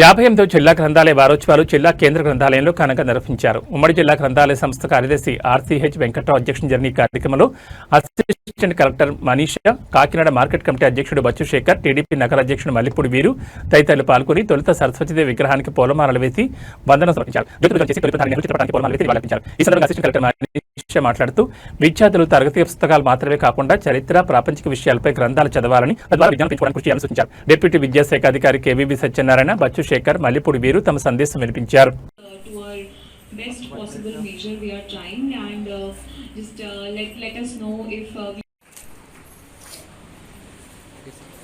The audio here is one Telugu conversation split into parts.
యాభై ఎనిమిదో జిల్లా గ్రంథాలయ వారోత్సవాలు జిల్లా కేంద్ర గ్రంథాలయంలో ఘనంగా నిర్వహించారు. ఉమ్మడి జిల్లా గ్రంథాలయ సంస్థ కార్యదర్శి ఆర్సీహెచ్ వెంకట్రావు అధ్యక్షం జరిగిన ఈ కార్యక్రమంలో assistant collector Manisha Kakinada market committee అధ్యక్షుడు బచ్చు శేఖర్ టీడీపీ నగర అధ్యక్షుడు మల్లిపూడి వీరు తదితరులు పాల్గొని తొలుత సరస్వతిదేవి విగ్రహానికి పూలమాలలు వేసి వందనం సమర్పించారు. ఈ సందర్భంగా అసిస్టెంట్ కలెక్టర్ మనీషా మాట్లాడుతూ విద్యార్థులు తరగతి పుస్తకాలు మాత్రమే కాకుండా చరిత్ర ప్రాపంచిక విషయాలపై గ్రంథాలు చదవాలని తద్వారా విజ్ఞానం పెంచుకోవడానికి కృషి సూచించారు. డిప్యూటీ విద్యాశాఖ అధికారి కేవీబీ సత్యనారాయణ బచ్చు శేఖర్ మల్లిపూడి వీరు తమ సందేశం వినిపించారు. Best possible measure we are trying and uh, just uh, let let us know if uh, we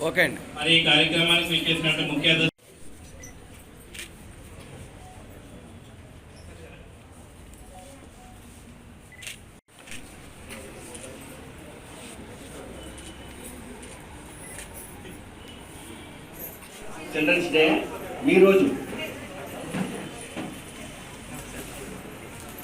okay అండి మరి ఈ కార్యక్రమానికి విచ్చేసినట్టు ముఖ్య అతిథి చిల్డ్రన్స్ డే ఈరోజు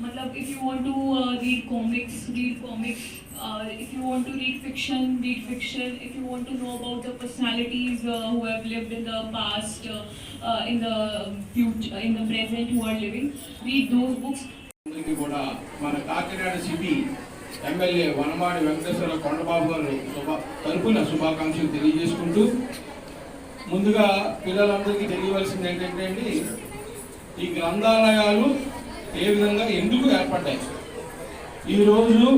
matlab if you want to uh, read comics, read comics. Uh, if you want to read fiction, read fiction. If you want to know about the personalities uh, who have lived in the past, uh, uh, in the future, in the present, who are living, read those books. అందరికీ కూడా మన కాకినాడ సిటీ ఎమ్మెల్యే వనమాడి వెంకటేశ్వర కొండబాబు గారు తరపున శుభాకాంక్షలు తెలియజేసుకుంటూ ముందుగా పిల్లలందరికీ తెలియవలసింది ఏంటంటే అండి ఈ గ్రంథాలయాలు ఏ విధంగా ఎందుకు ఏర్పడ్డాయి? ఈరోజు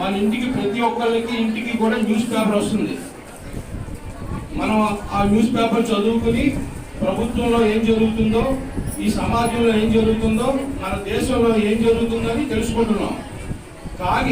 మన ఇంటికి ప్రతి ఒక్కళ్ళకి ఇంటికి కూడా న్యూస్ పేపర్ వస్తుంది. మనం ఆ న్యూస్ పేపర్ చదువుకుని ప్రభుత్వంలో ఏం జరుగుతుందో ఈ సమాజంలో ఏం జరుగుతుందో మన దేశంలో ఏం జరుగుతుందని తెలుసుకుంటున్నాం. కానీ